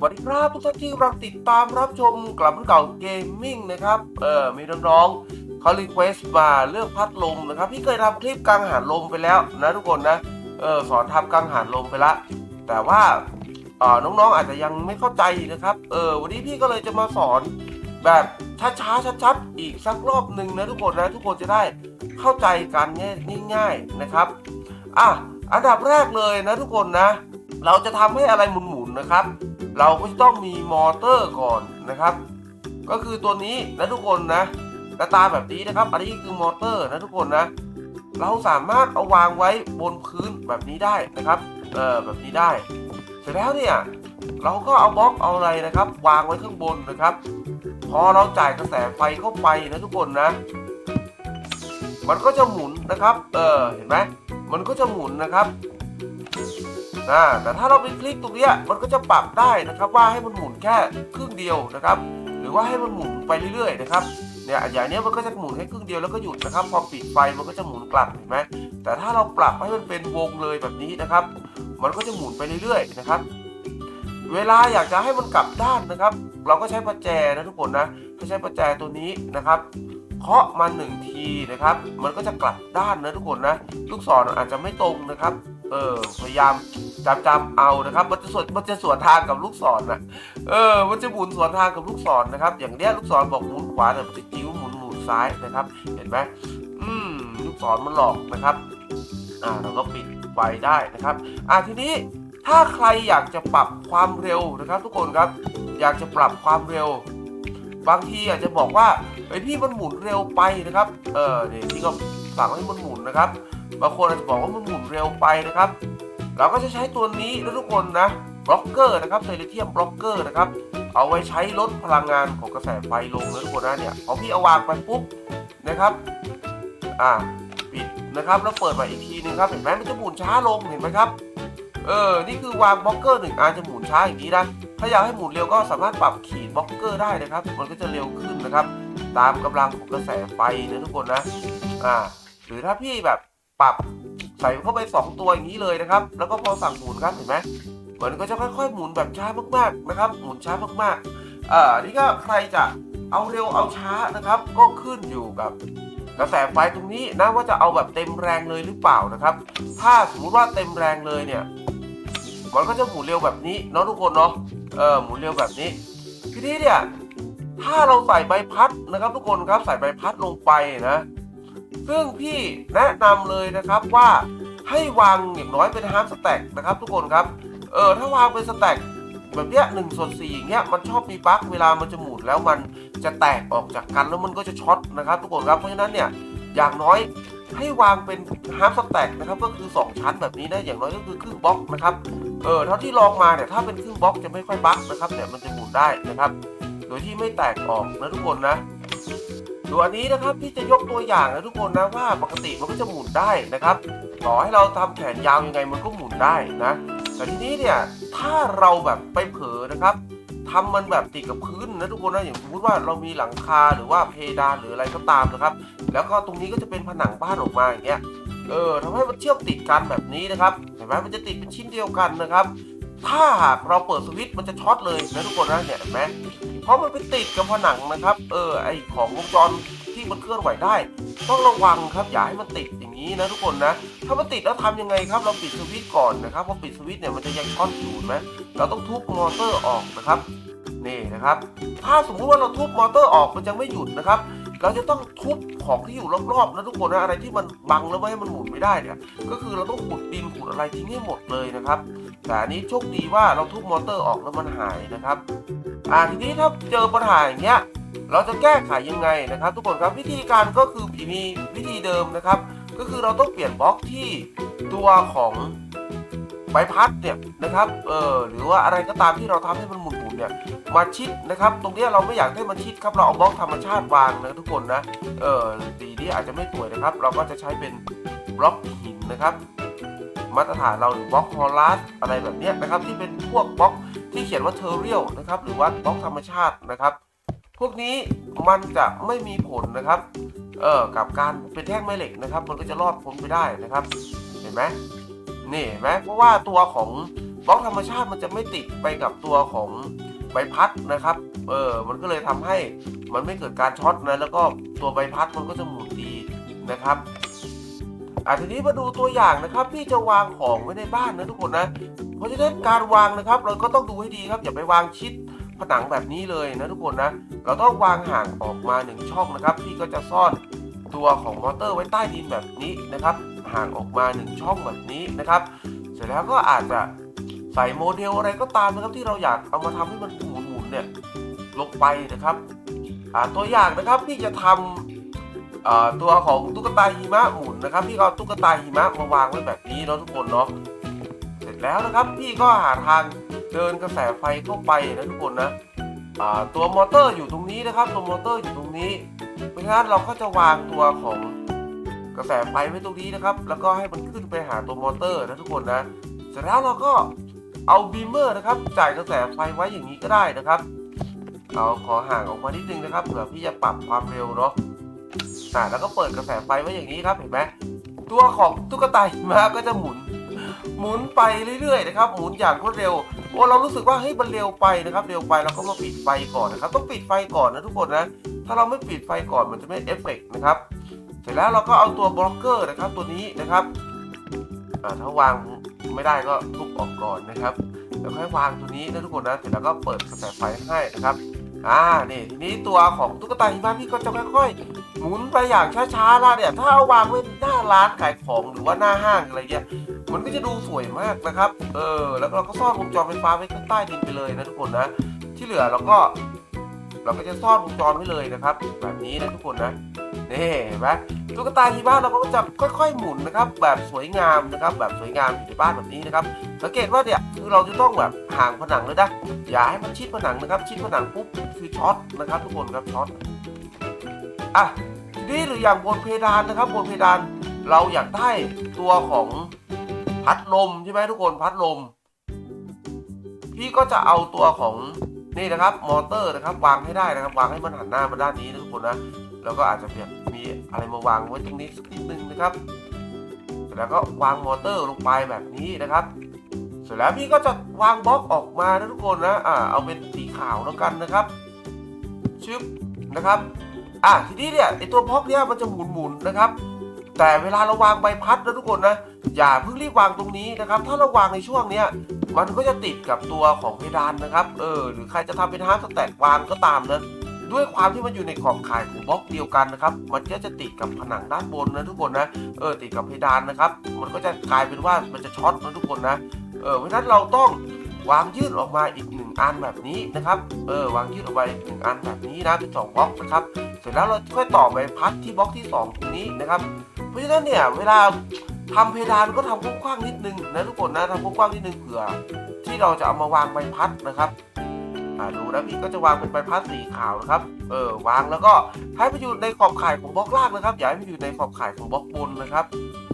สวัสดีครับทุกท่านที่กำลังติดตามรับชมกลับมาเก่าเกมมิ่งนะครับเออมีน้องๆเขารีเควสต์มาเรื่องพัดลมนะครับพี่เคยทำคลิปกังหันลมไปแล้วนะทุกคนนะเออสอนทำกังหันลมไปละ แต่ว่าเออน้องๆอาจจะยังไม่เข้าใจนะครับเออวันนี้พี่ก็เลยจะมาสอนแบบช้าๆชัดๆอีกสักรอบหนึ่งนะทุกคนนะทุกคนจะได้เข้าใจกันง่ายๆนะครับอะอันดับแรกเลยนะทุกคนนะ เราจะทำให้อะไรหมุนๆนะครับ เราก็จะต้องมีมอเตอร์ก่อนนะครับ ก็คือตัวนี้นะทุกคนนะหน้าตาแบบนี้นะครับ อันนี้คือมอเตอร์นะทุกคนนะ เราสามารถเอาวางไว้บนพื้นแบบนี้ได้นะครับเออแบบนี้ได้ เสร็จแล้วเนี่ยเราก็เอาบล็อกเอาอะไรนะครับ วางไว้ข้างบนนะครับ พอเราจ่ายกระแสไฟเข้าไปนะทุกคนนะ มันก็จะหมุนนะครับ เออเห็นไหมมันก็จะหมุนนะครับ นะแต่ถ้าเราไปคลิกตรงเนี้ยมันก็จะปรับได้นะครับว่าให้มันหมุนแค่ครึ่งเดียวนะครับ หรือว่าให้มันหมุนไปเรื่อยๆนะครับเนี่ยอย่างนี้มันก็จะหมุนแค่ครึ่งเดียวแล้วก็หยุดนะครับ พอปิดไฟมันก็จะหมุนกลับเห็นไหมแต่ถ้าเราปรับให้มันเป็นวงเลยแบบนี้นะครับ มันก็จะหมุนไปเรื่อยๆนะครับ เวลาอยากจะให้มันกลับด้านนะครับ เราก็ใช้ประแจนะทุกคนนะก็ใช้ประแจตัวนี้นะครับเคาะมันหนึ่งทีนะครับ มันก็จะกลับด้านนะทุกคนนะ ลูกศรอาจจะไม่ตรงนะครับ เออ พยายามจำจำเอานะครับ มันจะสวนมันจะสวนทางกับลูกศรนะเออ มันจะหมุนสวนทางกับลูกศรนะครับ อย่างเนี้ยลูกศรบอกหมุนขวาแต่มันจะจิ้วหมุนหมุนซ้ายนะครับ เห็นไหมอืมลูกศรมันหลอกนะครับ อ่าเราก็ปิดไฟได้นะครับ อ่าทีนี้ถ้าใครอยากจะปรับความเร็วนะครับ ทุกคนครับ อยากจะปรับความเร็ว บางทีอาจจะบอกว่าไอพี่มันหมุนเร็วไปนะครับ เออเนี่ยพี่ก็สั่งให้มันหมุนนะครับ บางคนอาจจะบอกว่ามันหมุนเร็วไปนะครับ เราก็จะใช้ตัวนี้นะทุกคนนะบล็อกเกอร์นะครับไซเลเทียมบล็อกเกอร์นะครับ เอาไว้ใช้ลดพลังงานของกระแสไฟลงนะทุกคนนะเนี่ยพอพี่เอาวางไปปุ๊บนะครับ อ่าปิดนะครับแล้วเปิดมาอีกทีนึงครับเห็นไหมมันจะหมุนช้าลงเห็นไหมครับเออ นี่คือวางบล็อกเกอร์หนึ่งอันจะหมุนช้าอย่างนี้นะ ถ้าอยากให้หมุนเร็วก็สามารถปรับขีดบล็อกเกอร์ได้นะครับ มันก็จะเร็วขึ้นนะครับ ตามกำลังของกระแสไฟนะทุกคนนะ อ่า หรือถ้าพี่แบบ ปรับใส่เข้าไป 2 ตัวอย่างนี้เลยนะครับ แล้วก็พอสั่งหมุนครับเห็นไหมมันก็จะค่อยๆหมุนแบบช้ามากๆนะครับ หมุนช้ามากๆอ่านี่ก็ใครจะเอาเร็วเอาช้านะครับ ก็ขึ้นอยู่กับกระแสไฟตรงนี้นะว่าจะเอาแบบเต็มแรงเลยหรือเปล่านะครับ ถ้าสมมติว่าเต็มแรงเลยเนี่ย มันก็จะหมุนเร็วแบบนี้เนาะทุกคนเนาะ เออหมุนเร็วแบบนี้ ทีนี้เนี่ย ถ้าเราใส่ใบพัดนะครับ ทุกคนครับ ใส่ใบพัดลงไปนะ ซึ่งพี่แนะนำเลยนะครับว่าให้วางอย่างน้อยเป็นฮาร์ดสแต็กนะครับทุกคนครับ เออถ้าวางเป็นสแต็กแบบเนี้ยหนึ่งส่วนสี่อย่างเงี้ยมันชอบมีปั๊กเวลามันจะหมุนแล้วมันจะแตกออกจากกันแล้วมันก็จะช็อตนะครับทุกคนครับเพราะฉะนั้นเนี่ยอย่างน้อยให้วางเป็นฮาร์ดสแต็กนะครับก็คือ 2 ชั้นแบบนี้นะอย่างน้อยก็คือครึ่งบล็อกนะครับเออเท่าที่ลองมาเนี่ยถ้าเป็นครึ่งบล็อกจะไม่ค่อยบั๊กนะครับเนี่ยมันจะหมุนได้นะครับ โดยที่ไม่แตกออกนะทุกคนนะ ดูอันนี้นะครับพี่จะยกตัวอย่างนะทุกคนนะว่าปกติมันก็จะหมุนได้นะครับต่อให้เราทำแขนยาวยังไงมันก็หมุนได้นะแต่ทีนี้เนี่ยถ้าเราแบบไปเผลอนะครับทำมันแบบติดกับพื้นนะทุกคนนะอย่างสมมติว่าเรามีหลังคาหรือว่าเพดานหรืออะไรก็ตามนะครับ แล้วก็ตรงนี้ก็จะเป็นผนังบ้านออกมาอย่างเงี้ยเออทำให้มันเชื่อมติดกันแบบนี้นะครับเห็นไหมมันจะติดเป็นชิ้นเดียวกันนะครับ ถ้าหากเราเปิดสวิตช์มันจะช็อตเลยนะทุกคนนะเนี่ยเห็นไหม เพราะมันไปติดกับผนังนะครับ เออไอของวงจรที่มันเคลื่อนไหวได้ ต้องระวังครับอย่าให้มันติดอย่างนี้นะทุกคนนะ ถ้ามันติดแล้วทำยังไงครับ เราปิดสวิตช์ก่อนนะครับพอปิดสวิตช์เนี่ยมันจะยังช็อตอยู่ไหมเราต้องทุบมอเตอร์ออกนะครับนี่นะครับ ถ้าสมมุติว่าเราทุบมอเตอร์ออกมันยังไม่หยุดนะครับเราจะต้องทุบของที่อยู่รอบๆนะทุกคนนะอะไรที่มันบังแล้วไม่ให้มันหมุนไม่ได้เนี่ย ก็คือเราต้องขุดดินขุดอะไรทิ้งให้หมดเลยนะครับ แต่อันนี้โชคดีว่าเราทุบมอเตอร์ออกแล้วมันหายนะครับ อ่าทีนี้ถ้าเจอปัญหาอย่างเงี้ยเราจะแก้ไขยังไงนะครับ ทุกคนครับวิธีการก็คือมีวิธีเดิมนะครับ ก็คือเราต้องเปลี่ยนบล็อกที่ตัวของใบพัดเนี่ยนะครับ เออหรือว่าอะไรก็ตามที่เราทำให้มันหมุนๆเนี่ยมาชิดนะครับ ตรงนี้เราไม่อยากให้มันชิดครับ เราเอาบล็อกธรรมชาติวางนะทุกคนนะ เออสีนี้อาจจะไม่สวยนะครับ เราก็จะใช้เป็นบล็อกหินนะครับ มาตรฐานเราหรือบล็อกฮอลลัสอะไรแบบเนี้ยนะครับ ที่เป็นพวกบล็อก ที่เขียนว่าเทอเรียลนะครับหรือว่าบล็อกธรรมชาตินะครับ พวกนี้มันจะไม่มีผลนะครับเออกับการเป็นแท่งแม่เหล็กนะครับ มันก็จะรอดพ้นไปได้นะครับ เห็นไหมนี่เห็นไหมเพราะว่าตัวของบล็อกธรรมชาติมันจะไม่ติดไปกับตัวของใบพัดนะครับเออมันก็เลยทำให้มันไม่เกิดการช็อตนะแล้วก็ตัวใบพัดมันก็จะหมุนดีนะครับ อะทีนี้มาดูตัวอย่างนะครับพี่จะวางของไว้ในบ้านนะทุกคนนะ เพราะฉะนั้นการวางนะครับ เราก็ต้องดูให้ดีครับอย่าไปวางชิดผนังแบบนี้เลยนะทุกคนนะ เราต้องวางห่างออกมาหนึ่งช่องนะครับพี่ก็จะซ่อนตัวของมอเตอร์ไว้ใต้ดินแบบนี้นะครับ ห่างออกมาหนึ่งช่องแบบนี้นะครับ เสร็จแล้วก็อาจจะใส่โมเดลอะไรก็ตามนะครับที่เราอยากเอามาทำให้มันหมุนๆเนี่ยลงไปนะครับอ่าตัวอย่างนะครับพี่จะทำอ่า ตัวของตุ๊กตาหิมะหมุนนะครับ พี่ก็เอาตุ๊กตาหิมะมาวางไว้แบบนี้เนาะทุกคนเนาะเสร็จแล้วนะครับ พี่ก็หาทางเดินกระแสไฟเข้าไปนะทุกคนนะตัวมอเตอร์อยู่ตรงนี้นะครับ ตัวมอเตอร์อยู่ตรงนี้ เพราะฉะนั้นเราก็จะวางตัวของกระแสไฟไว้ตรงนี้นะครับ แล้วก็ให้มันขึ้นไปหาตัวมอเตอร์นะทุกคนนะเสร็จแล้วเราก็เอาบีมเมอร์นะครับ จ่ายกระแสไฟไว้อย่างนี้ก็ได้นะครับเอาขอห่างออกมานิดนึงนะครับเผื่อพี่จะปรับความเร็วเนาะ อ่าแล้วก็เปิดกระแสไฟไว้อย่างนี้ครับเห็นไหมตัวของตุ๊กตาหิมะก็จะหมุน หมุนไปเรื่อยๆนะครับหมุนอย่างรวดเร็วโอ้เรารู้สึกว่าเฮ้ยมันเร็วไปนะครับ เร็วไปเราก็มาปิดไฟก่อนนะครับต้องปิดไฟก่อนนะทุกคนนะถ้าเราไม่ปิดไฟก่อนมันจะไม่เอฟเฟกต์นะครับเสร็จแล้วเราก็เอาตัวบล็อกเกอร์นะครับตัวนี้นะครับอ่าถ้าวางไม่ได้ก็ทุบออกก่อนนะครับแล้วค่อยวางตัวนี้นะทุกคนนะเสร็จแล้วก็เปิดกระแสไฟให้นะครับ อ่านี่ทีนี้ตัวของตุ๊กตาหิมะพี่ก็จะค่อยๆหมุนไปอย่างช้าๆล้วเนี่ยถ้าเอาวางไว้หน้าร้านขายของหรือว่าหน้าห้างอะไรเงี้ยมันก็จะดูสวยมากนะครับ เออ แล้วเราก็ซ่อนวงจรไฟฟ้าไว้ข้างใต้ดินไปเลยนะทุกคนนะ ที่เหลือเราก็ เราก็จะซ่อนวงจรไว้เลยนะครับ แบบนี้นะทุกคนนะนี่เห็นไหมตุ๊กตาหิมะเราก็จะค่อย ๆ หมุนนะครับ แบบสวยงามนะครับ แบบสวยงามอยู่ในบ้านแบบนี้นะครับ สังเกตว่าเนี่ยคือเราจะต้องแบบห่างผนังเลยนะอย่าให้มันชิดผนังนะครับ ชิดผนังปุ๊บคือช็อตนะครับทุกคนครับช็อตอะทีนี้หรืออย่างบนเพดานนะครับ บนเพดานเราอยากได้ตัวของพัดลมใช่ไหมทุกคนพัดลม พี่ก็จะเอาตัวของนี่นะครับมอเตอร์นะครับวางให้ได้นะครับ วางให้มันหันหน้ามาด้านนี้นะทุกคนนะแล้วก็อาจจะแบบมีอะไรมาวางไว้ตรงนี้สักนิดนึงนะครับ แล้วก็วางมอเตอร์ลงไปแบบนี้นะครับ สร็จแล้วพี่ก็จะวางบล็อกออกมานะทุกคนนะอ่าเอาเป็นสีขาวแล้วกันนะครับชึบนะครับอะทีนี้เนี่ยไอตัวบล็อกเนี่ยมันจะหมุนหมุนๆนะครับ แต่เวลาเราวางใบพัดนะทุกคนนะอย่าเพิ่งรีบวางตรงนี้นะครับ ถ้าเราวางในช่วงเนี้ยมันก็จะติดกับตัวของเพดานนะครับเออหรือใครจะทำเป็นฮาร์ดสแต็กวางก็ตามนะด้วยความที่มันอยู่ในขอบข่ายของบล็อกเดียวกันนะครับ มันก็จะติดกับผนังด้านบนนะทุกคนนะ เออติดกับเพดานนะครับ มันก็จะกลายเป็นว่ามันจะช็อตนะทุกคนนะ เออเพราะฉะนั้นเราต้องวางยืดออกมาอีกหนึ่งอันแบบนี้นะครับเออวางยืดออกไปอีกหนึ่งอันแบบนี้นะเป็นสองบล็อกนะครับเสร็จแล้วเราค่อยต่อใบพัดที่บล็อกที่สองตรงนี้นะครับ เพราะฉะนั้นเนี่ยเวลาทำเพดานก็ทำกว้างๆนิดนึงนะทุกคนนะทำกว้างๆนิดนึงเผื่อ ที่เราจะเอามาวางใบพัดนะครับอ่าดูนะพี่ก็จะวางเป็นใบพัดสีขาวนะครับเออวางแล้วก็ให้ไปอยู่ในขอบข่ายของบล็อกล่างนะครับอย่าให้มันอยู่ในขอบข่ายของบล็อกบนนะครับ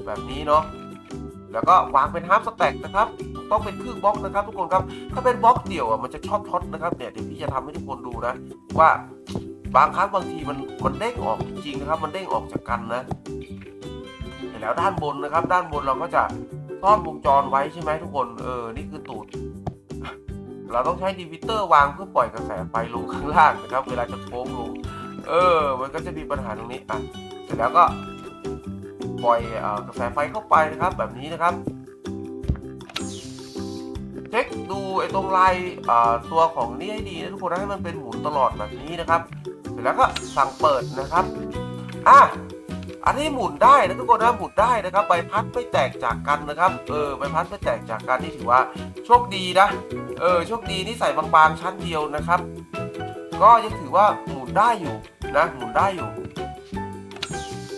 แบบนี้เนาะ แล้วก็วางเป็นฮาร์ฟสแต็กนะครับต้องเป็นครึ่งบล็อกนะครับทุกคนครับ ถ้าเป็นบล็อกเดี่ยวอะมันจะช็อตช็อตนะครับเนี่ยเดี๋ยวพี่จะทำให้ทุกคนดูนะ ว่าบางครั้งบางทีมันมันเด้งออกจริงๆนะครับ มันเด้งออกจากกันนะเสร็จแล้วด้านบนนะครับ ด้านบนเราก็จะซ่อนวงจรไว้ใช่ไหมทุกคนเออนี่คือตูดเราต้องใช้ดีวิเตอร์วางเพื่อปล่อยกระแสไฟลงข้างล่างนะครับ เวลาจะโค้งลง เออ มันก็จะมีปัญหาตรงนี้อะเสร็จแล้วก็ ปล่อยกระแสไฟเข้าไปนะครับแบบนี้นะครับเช็คดูไอ้ตรงลายตัวของนี่ให้ดีนะทุกคนนะให้มันเป็นหมุนตลอดแบบนี้นะครับ เสร็จแล้วก็สั่งเปิดนะครับอะอันนี้หมุนได้นะทุกคนนะหมุนได้นะครับใบพัดไม่แตกจากกันนะครับ เออใบพัดไม่แตกจากกันนี่ถือว่าโชคดีนะ เออโชคดีนี่ใส่บางๆชั้นเดียวนะครับ ก็ยังถือว่าหมุนได้อยู่นะหมุนได้อยู่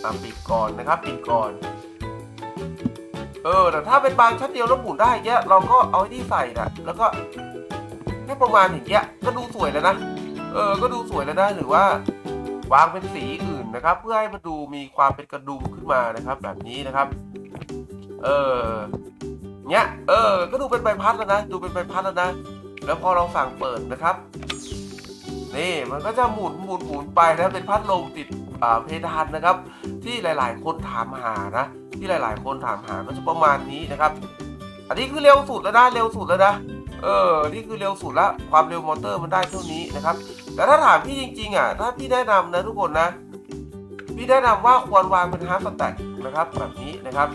อะปิดก่อนนะครับปิดก่อน เออแต่ถ้าเป็นบางชั้นเดียวแล้วหมุนได้เงี้ยเราก็เอาไอ้ที่ใส่นะแล้วก็ให้ประมาณอย่างเงี้ยก็ดูสวยแล้วนะเออ ก็ดูสวยแล้วนะหรือว่าวางเป็นสีอื่นนะครับ เพื่อให้มันดูมีความเป็นกระดุมขึ้นมานะครับ แบบนี้นะครับ เออเนี้ยเออ ก็ดูเป็นใบพัดแล้วนะดูเป็นใบพัดแล้วนะแล้วพอเราสั่งเปิดนะครับนี่มันก็จะหมุนหมุนหมุนไปนะเป็นพัดลมติด เพดานนะครับ ที่หลาย ๆ คนถามหานะ ที่หลาย ๆ คนถามหาก็จะประมาณนี้นะครับ อันนี้คือเร็วสุดแล้วนะเร็วสุดแล้วนะเออนี่คือเร็วสุดละความเร็วมอเตอร์มันได้เท่านี้นะครับ แต่ถ้าถามพี่จริง ๆ อะ ถ้าพี่แนะนำนะทุกคนนะพี่แนะนำว่าควรวางเป็นฮาร์ดสแต็กนะครับ แบบนี้นะครับ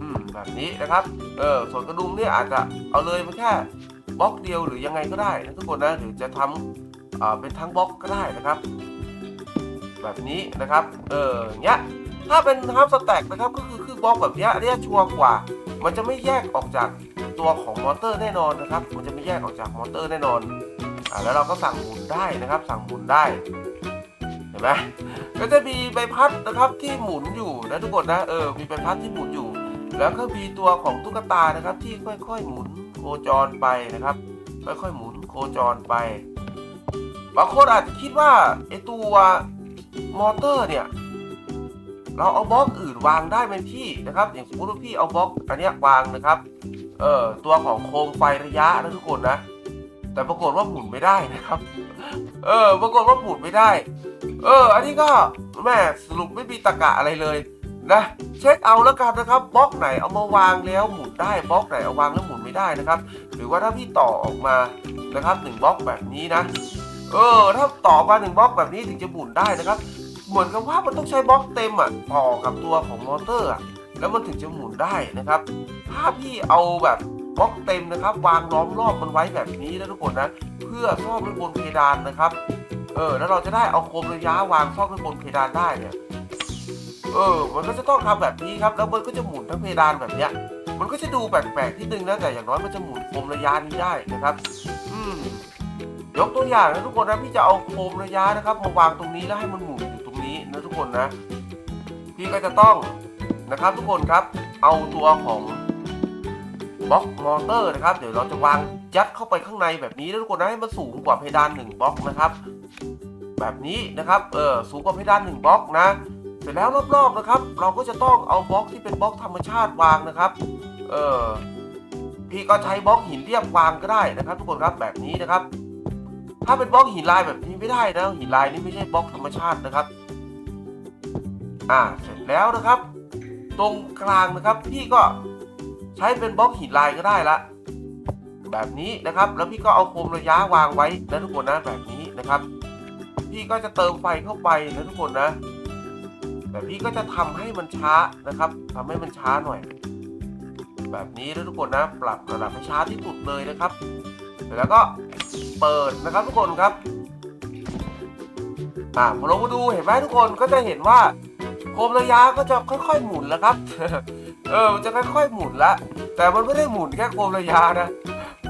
อืมแบบนี้นะครับ เออส่วนกระดุมเนี่ยอาจจะเอาเลยมาแค่บล็อกเดียวหรือยังไงก็ได้นะทุกคนนะหรือจะทำเป็นทั้งบล็อกก็ได้นะครับ แบบนี้นะครับ เอออย่างเงี้ย ถ้าเป็นฮาร์ฟสแต็กนะครับ ก็คือคือบล็อกแบบเนี้ยเนี้ยชัวร์กว่า มันจะไม่แยกออกจากตัวของมอเตอร์แน่นอนนะครับ มันจะไม่แยกออกจากมอเตอร์แน่นอน อ่าแล้วเราก็สั่งหมุนได้นะครับ สั่งหมุนได้ เห็นไหมก็จะมีใบพัดนะครับที่หมุนอยู่นะทุกคนนะ เออ มีใบพัดที่หมุนอยู่ แล้วก็มีตัวของตุ๊กตานะครับ ที่ค่อย ๆ หมุนโคจรไปนะครับ ค่อยๆ หมุนโคจรไปบางคนอาจจะคิดว่าไอตัว มอเตอร์เนี่ย เราเอาบล็อกอื่นวางได้เป็นที่นะครับ อย่างสมมติว่าพี่เอาบล็อกอันเนี้ยวางนะครับเอ่อตัวของโคมไฟระยะนะทุกคนนะ แต่ปรากฏว่าหมุนไม่ได้นะครับ เออปรากฏว่าหมุนไม่ได้ เออ อันนี้ก็แม่สรุปไม่มีตะกะอะไรเลยนะเช็คเอาแล้วกันนะครับบล็อกไหนเอามาวางแล้วหมุนได้บล็อกไหนเอาวางแล้วหมุนไม่ได้นะครับ หรือว่าถ้าพี่ต่อออกมานะครับหนึ่งบล็อกแบบนี้นะ เออ ถ้าต่อมาหนึ่งบล็อกแบบนี้ถึงจะหมุนได้นะครับ เหมือนกับว่ามันต้องใช้บล็อกเต็มอะต่อกับตัวของมอเตอร์อะแล้วมันถึงจะหมุนได้นะครับ ถ้าพี่เอาแบบบล็อกเต็มนะครับ วางล้อมรอบมันไว้แบบนี้นะทุกคนนะ เพื่อซ่อมไว้บนเพดานนะครับ เออ แล้วเราจะได้เอาโคมระยะวางซ่อมไว้บนเพดานได้เนี่ย เออ มันก็จะต้องทำแบบนี้ครับ แล้วมันก็จะหมุนทั้งเพดานแบบเนี้ย มันก็จะดูแปลกๆที่นึงนะ แต่อย่างน้อยมันจะหมุนโคมระยะนี้ได้นะครับ อืม ยกตัวอย่างนะทุกคนนะพี่จะเอาโคมระยะนะครับมาวางตรงนี้แล้วให้มันหมุนอยู่ตรงนี้นะทุกคนนะ พี่ก็จะต้องนะครับทุกคนครับเอาตัวของบล็อกมอเตอร์นะครับ เดี๋ยวเราจะวางยัดเข้าไปข้างในแบบนี้นะทุกคนนะให้มันสูงกว่าเพดานหนึ่งบล็อกนะครับ แบบนี้นะครับเออสูงกว่าเพดานหนึ่งบล็อกนะ เสร็จแล้วรอบๆนะครับ เราก็จะต้องเอาบล็อกที่เป็นบล็อกธรรมชาติวางนะครับเออพี่ก็ใช้บล็อกหินเรียบวางก็ได้นะครับ ทุกคนครับแบบนี้นะครับ ถ้าเป็นบล็อกหินลายแบบนี้ไม่ได้นะหินลายนี่ไม่ใช่บล็อกธรรมชาตินะครับ อ่าเสร็จแล้วนะครับ ตรงกลางนะครับพี่ก็ใช้เป็นบล็อกหินลายก็ได้ละแบบนี้นะครับ แล้วพี่ก็เอาโคมระยะวางไว้นะทุกคนนะแบบนี้นะครับ พี่ก็จะเติมไฟเข้าไปนะทุกคนนะแต่พี่ก็จะทำให้มันช้านะครับทำให้มันช้าหน่อย แบบนี้นะทุกคนนะ ปรับระดับให้ช้าที่สุดเลยนะครับแล้วก็ เปิดนะครับทุกคนครับอ่าพอลงมาดูเห็นไหมทุกคนก็จะเห็นว่าโคมระยะก็จะค่อย ๆ หมุนแล้วครับ เออมันจะค่อยๆหมุนละ แต่มันไม่ได้หมุนแค่โคมระยะนะ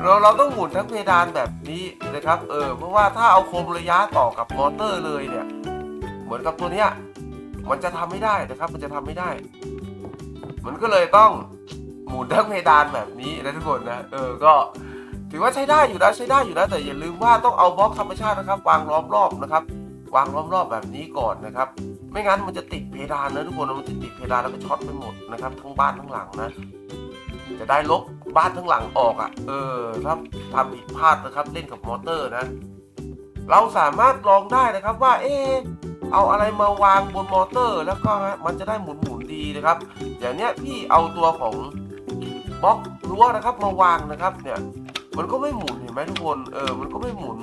เราเราต้องหมุนทั้งเพดานแบบนี้นะครับ เออเพราะว่าถ้าเอาโคมระยะต่อกับมอเตอร์เลยเนี่ย เหมือนกับตัวเนี้ยมันจะทำไม่ได้นะครับ มันจะทำไม่ได้ มันก็เลยต้องหมุนทั้งเพดานแบบนี้นะทุกคนนะ เออ ก็ ถือว่าใช้ได้อยู่นะใช้ได้อยู่นะแต่อย่าลืมว่าต้องเอาบล็อกธรรมชาตินะครับ วางล้อมรอบนะครับ วางล้อมรอบแบบนี้ก่อนนะครับ ไม่งั้นมันจะติดเพดานนะทุกคนมันจะติดเพดานแล้วก็ช็อตไปหมดนะครับทั้งบ้านทั้งหลังนะ จะได้ลบบ้านทั้งหลังออกอะ เออถ้าทำผิดพลาดนะครับเล่นกับมอเตอร์นะ เราสามารถลองได้นะครับว่าเอ๊เอาอะไรมาวางบนมอเตอร์ แล้วก็ฮะมันจะได้หมุนหมุนดีนะครับอย่างเนี้ยพี่เอาตัวของบล็อกรั้วนะครับมาวางนะครับเนี่ย มันก็ไม่หมุนเห็นไหมทุกคนเออมันก็ไม่หมุน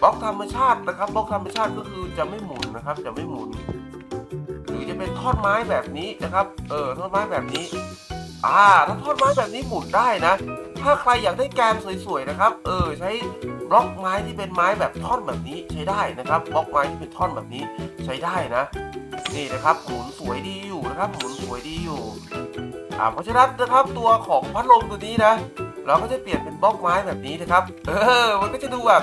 บล็อกธรรมชาตินะครับบล็อกธรรมชาติก็คือจะไม่หมุนนะครับ จะไม่หมุน หรือจะเป็นท่อนไม้แบบนี้นะครับ เออท่อนไม้แบบนี้ อ่าถ้าท่อนไม้แบบนี้หมุนได้นะ ถ้าใครอยากได้แกนสวยๆนะครับ เออใช้บล็อกไม้ที่เป็นไม้แบบท่อนแบบนี้ใช้ได้นะครับบล็อกไม้ที่เป็นท่อนแบบนี้ใช้ได้นะ นี่นะครับหมุนสวยดีอยู่นะครับหมุนสวยดีอยู่ อ่าเพราะฉะนั้นนะครับตัวของพัดลมตัวนี้นะ เราก็จะเปลี่ยนเป็นบล็อกไม้แบบนี้นะครับ เออ มันก็จะดูแบบ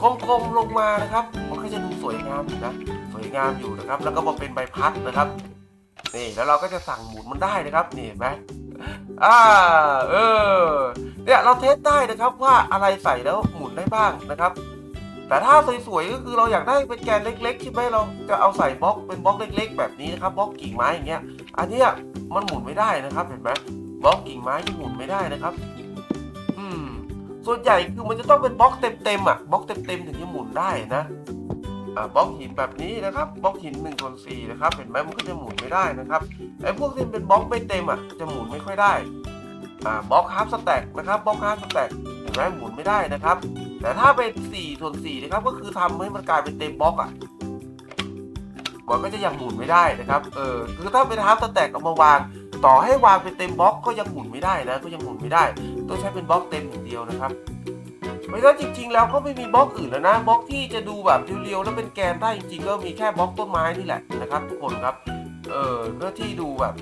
คมๆลงมานะครับ มันก็จะดูสวยงามอยู่นะ สวยงามอยู่นะครับ แล้วก็มาเป็นใบพัดนะครับนี่แล้วเราก็จะสั่งหมุนมันได้นะครับนี่เห็นไหมอ่าเออเนี่ยเราเทสได้นะครับว่าอะไรใส่แล้วหมุนได้บ้างนะครับ แต่ถ้าสวยๆก็คือเราอยากได้เป็นแกนเล็กๆใช่ไหมเราจะเอาใส่บล็อกเป็นบล็อกเล็ก ๆ แบบนี้นะครับบล็อกกิ่งไม้อย่างเงี้ย อันเนี้ย มันหมุนไม่ได้นะครับเห็นไหมบล็อกกิ่งไม้ที่หมุนไม่ได้นะครับ อืม ส่วนใหญ่คือมันจะต้องเป็นบล็อกเต็มๆอะบล็อกเต็มๆถึงจะหมุนได้นะอ่าบล็อกหินแบบนี้นะครับบล็อกหิน1ส่วน4นะครับ เห็นไหมมันก็จะหมุนไม่ได้นะครับไอ้พวกที่เป็นบล็อกไม่เต็มอะจะหมุนไม่ค่อยได้อ่าบล็อกฮาร์ฟสแต็กนะครับบล็อกฮาร์ฟสแต็กเห็นไหมหมุนไม่ได้นะครับ แต่ถ้าเป็น4ส่วน4นะครับก็คือทำให้มันกลายเป็นเต็มบล็อกอะ มันก็จะยังหมุนไม่ได้นะครับ เออ คือถ้าเป็นฮาร์ฟสแต็กเอามาวาง ต่อให้วางเป็นเต็มบล็อกก็ยังหมุนไม่ได้นะก็ยังหมุนไม่ได้ ต้องใช้เป็นบล็อกเต็มอย่างเดียวนะครับไม่งั้นจริง ๆ แล้วก็ไม่มีบล็อกอื่นแล้วนะบล็อกที่จะดูแบบเรียวๆแล้วเป็นแกนได้จริงๆก็มีแค่บล็อกต้นไม้นี่แหละนะครับ ทุกคนครับ เออก็ที่ดูแบบ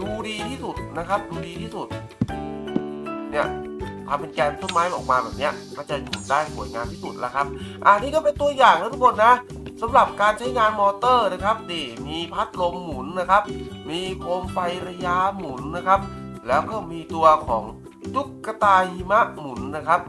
ดูดีที่สุดนะครับ ดูดีที่สุด เนี่ยทำเป็นแกนต้นไม้ออกมาแบบเนี้ยก็จะหมุนได้สวยงามที่สุดแล้วครับ อ่านี่ก็เป็นตัวอย่างนะทุกคนนะ สำหรับการใช้งานมอเตอร์นะครับนี่มีพัดลมหมุนนะครับ มีโคมไฟระยะหมุนนะครับ แล้วก็มีตัวของตุ๊กตาหิมะหมุนนะครับ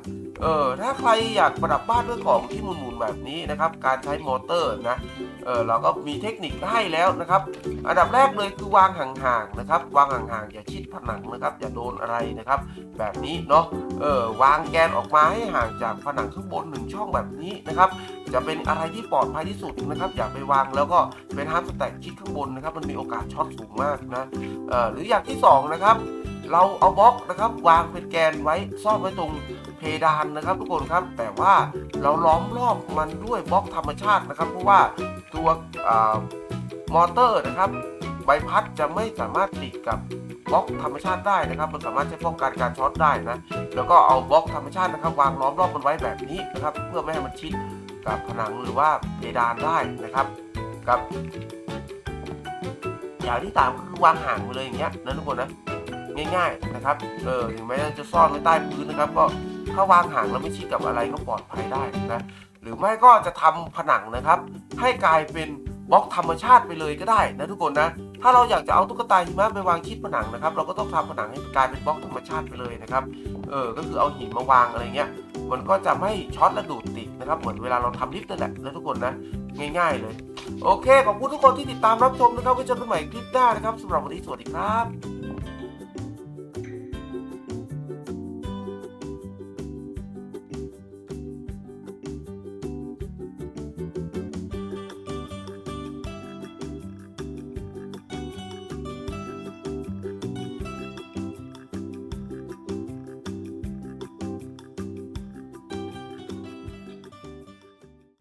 เออถ้าใครอยากประดับบ้านด้วยของที่หมุนๆแบบนี้นะครับ การใช้มอเตอร์นะเออเราก็มีเทคนิคให้แล้วนะครับ อันดับแรกเลยคือวางห่างๆนะครับ วางห่างๆอย่าชิดผนังนะครับอย่าโดนอะไรนะครับ แบบนี้เนาะเออวางแกนออกมาให้ห่างจากผนังข้างบนหนึ่งช่องแบบนี้นะครับ จะเป็นอะไรที่ปลอดภัยที่สุดนะครับ อย่าไปวางแล้วก็เป็นฮาร์ดสแต็กชิดข้างบนนะครับ มันมีโอกาสช็อตสูงมากนะเออหรืออย่างที่สองนะครับเราเอาบล็อกนะครับ วางเป็นแกนไว้ซ่อนไว้ตรง เพดานนะครับทุกคนครับแต่ว่าเราล้อมรอบมันด้วยบล็อกธรรมชาตินะครับ เพราะว่าตัวอมอเตอร์นะครับใบพัดจะไม่สามารถติดกับบล็อกธรรมชาติได้นะครับ มันสามารถใช้ป้องกันการช็อตได้นะแล้วก็เอาบล็อกธรรมชาตินะครับวางล้อมรอบมันไว้แบบนี้นะครับ เพื่อไม่ให้มันชิดกับผนังหรือว่าเพดานได้นะครับกับอย่างที่สามก็คือวางห่างไปเลยอย่างเงี้ยนะทุกคนนะง่ายๆนะครับ เออถึงแม้จะซ่อนไว้ใต้พื้นนะครับ ก็ ถ้าวางห่างแล้วไม่ชิดกับอะไรก็ปลอดภัยได้นะหรือไม่ก็จะทำผนังนะครับ ให้กลายเป็นบล็อกธรรมชาติไปเลยก็ได้นะทุกคนนะ ถ้าเราอยากจะเอาตุ๊กตาหิมะไปวางชิดผนังนะครับ เราก็ต้องทำผนังให้กลายเป็นบล็อกธรรมชาติไปเลยนะครับเออก็คือเอาหินมาวางอะไรเงี้ยมันก็จะไม่ช็อตและดูดติดนะครับ เหมือนเวลาเราทำลิฟต์นั่นแหละนะทุกคนนะง่าย ๆ เลย โอเคขอบคุณทุกคนที่ติดตามรับชมนะครับไว้เจอกันใหม่คลิปหน้านะครับสำหรับวันนี้สวัสดีครับ